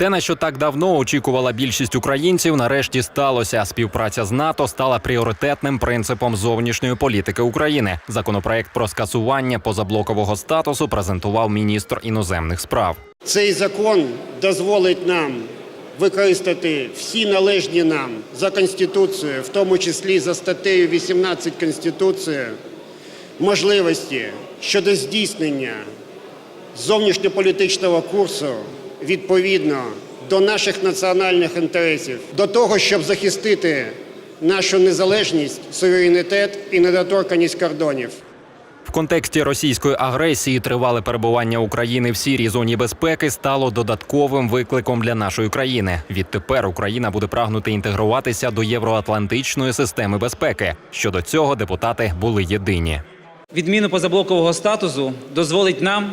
Те, на що так давно очікувала більшість українців, нарешті сталося. Співпраця з НАТО стала пріоритетним принципом зовнішньої політики України. Законопроект про скасування позаблокового статусу презентував міністр іноземних справ. Цей закон дозволить нам використати всі належні нам за Конституцією, в тому числі за статтею 18 Конституції, можливості щодо здійснення зовнішньополітичного курсу відповідно до наших національних інтересів, до того, щоб захистити нашу незалежність, суверенітет і недоторканість кордонів. В контексті російської агресії тривале перебування України в сірій зоні безпеки стало додатковим викликом для нашої країни. Відтепер Україна буде прагнути інтегруватися до євроатлантичної системи безпеки. Щодо цього депутати були єдині. Відміну позаблокового статусу дозволить нам,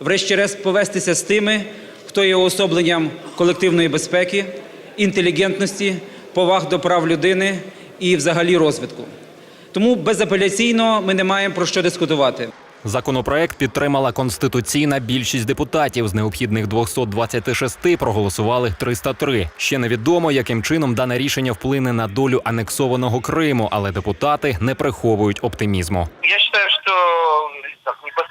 врешті-решт, повестися з тими, хто є уособленням колективної безпеки, інтелігентності, поваг до прав людини і взагалі розвитку. Тому безапеляційно ми не маємо про що дискутувати. Законопроект підтримала конституційна більшість депутатів. З необхідних 226 проголосували 303. Ще невідомо, яким чином дане рішення вплине на долю анексованого Криму, але депутати не приховують оптимізму. Я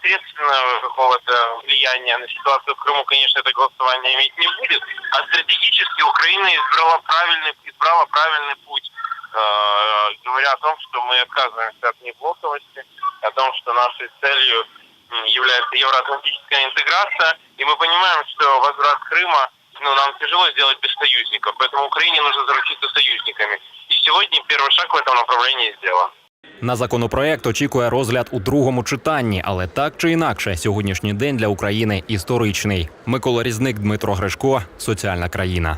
непосредственного какого-то влияния на ситуацию в Крыму, конечно, это голосование иметь не будет. А стратегически Украина избрала правильный, избрала правильный путь, э, говоря о том, что мы отказываемся от неблоковости, о том, что нашей целью является евроатлантическая интеграция. И мы понимаем, что возврат Крыма ну, нам тяжело сделать без союзников, поэтому Украине нужно заручиться союзниками. И сегодня первый шаг в этом направлении сделан. На законопроект очікує розгляд у другому читанні, але так чи інакше, сьогоднішній день для України історичний. Микола Різник, Дмитро Гришко, соціальна країна.